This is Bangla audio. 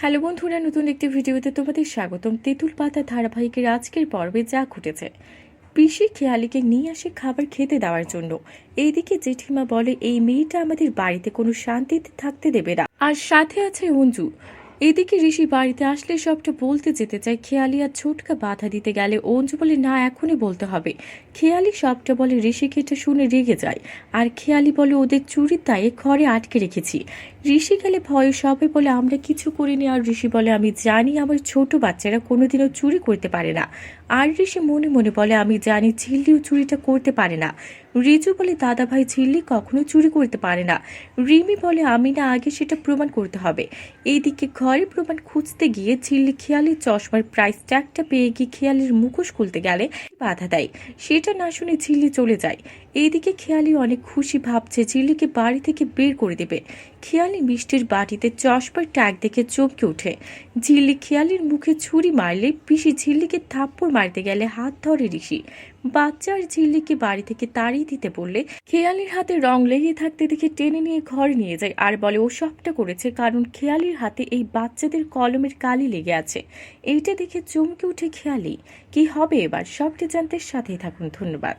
হ্যালো বন্ধুরা, নতুন একটি ভিডিওতে তোমাদের স্বাগতম। তেঁতুল পাতা ধারাবাহিকের আজকের পর্বে যা ঘটেছে। পিসি খেয়ালিকে নিয়ে আসে খাবার খেতে দেওয়ার জন্য। এইদিকে জেঠিমা বলে, এই মেয়েটা আমাদের বাড়িতে কোনো শান্তিতে থাকতে দেবে না। আর সাথে আছে অঞ্জু। এদিকে ঋষি বাড়িতে আসলে সবটা বলতে যেতে চায় খেয়ালি আর ছোটকা বাধা দিতে গেলে অঞ্জু বলে, না, এখনই বলতে হবে। খেয়ালি সবটা বলে ঋষিকে এটা শুনে রেগে যায়। আর খেয়ালি বলে, ওদের চুরির দায়ে ঘরে আটকে রেখেছি। ঋষি গেলে ভয়ে সবাই বলে, আমরা কিছু করিনি। আর ঋষি বলে, আমি জানি আমার ছোট বাচ্চারা কোনোদিনও চুরি করতে পারে না। আর ঋষি মনে মনে বলে, আমি জানি ঝিল্লিও চুরিটা করতে পারে না। রিজু বলে দাদা ভাই ঝিল্লি কখনো চুরি করতে পারে না। রিমি বলে, আমি না, আগে সেটা প্রমাণ করতে হবে। এইদিকে ঘরে প্রমাণ খুঁজতে গিয়ে ঝিল্লি খেয়ালির চশমার প্রাইস ট্যাগটা পেয়ে গিয়ে খেয়ালির মুখোশ খুলতে গেলে বাধা দেয়। সেটা না শুনে ঝিল্লি চলে যায়। এইদিকে খেয়ালি অনেক খুশি ভাবছে, ঝিল্লিকে বাড়ি থেকে বের করে দেবে। খেয়ালি মিষ্টির বাটিতে চশমার ট্যাগ দেখে চমকে ওঠে। ঝিল্লি খেয়ালির মুখে ছুরি মারলে পিসি ঝিল্লিকে থাপ্পড় মারতে গেলে হাত ধরে ঋষি। বাচ্চার ঝিল্লিকে বাড়ি থেকে তাড়িয়ে দিতে বললে, খেয়ালির হাতে রং লেগে থাকতে দেখে টেনে নিয়ে ঘরে নিয়ে যায় আর বলে, ও সবটা করেছে কারণ খেয়ালির হাতে এই বাচ্চাদের কলমের কালি লেগে আছে। এইটা দেখে চমকে উঠে খেয়ালি। কি হবে এবার? সবটা জানতে সাথেই থাকুন। ধন্যবাদ।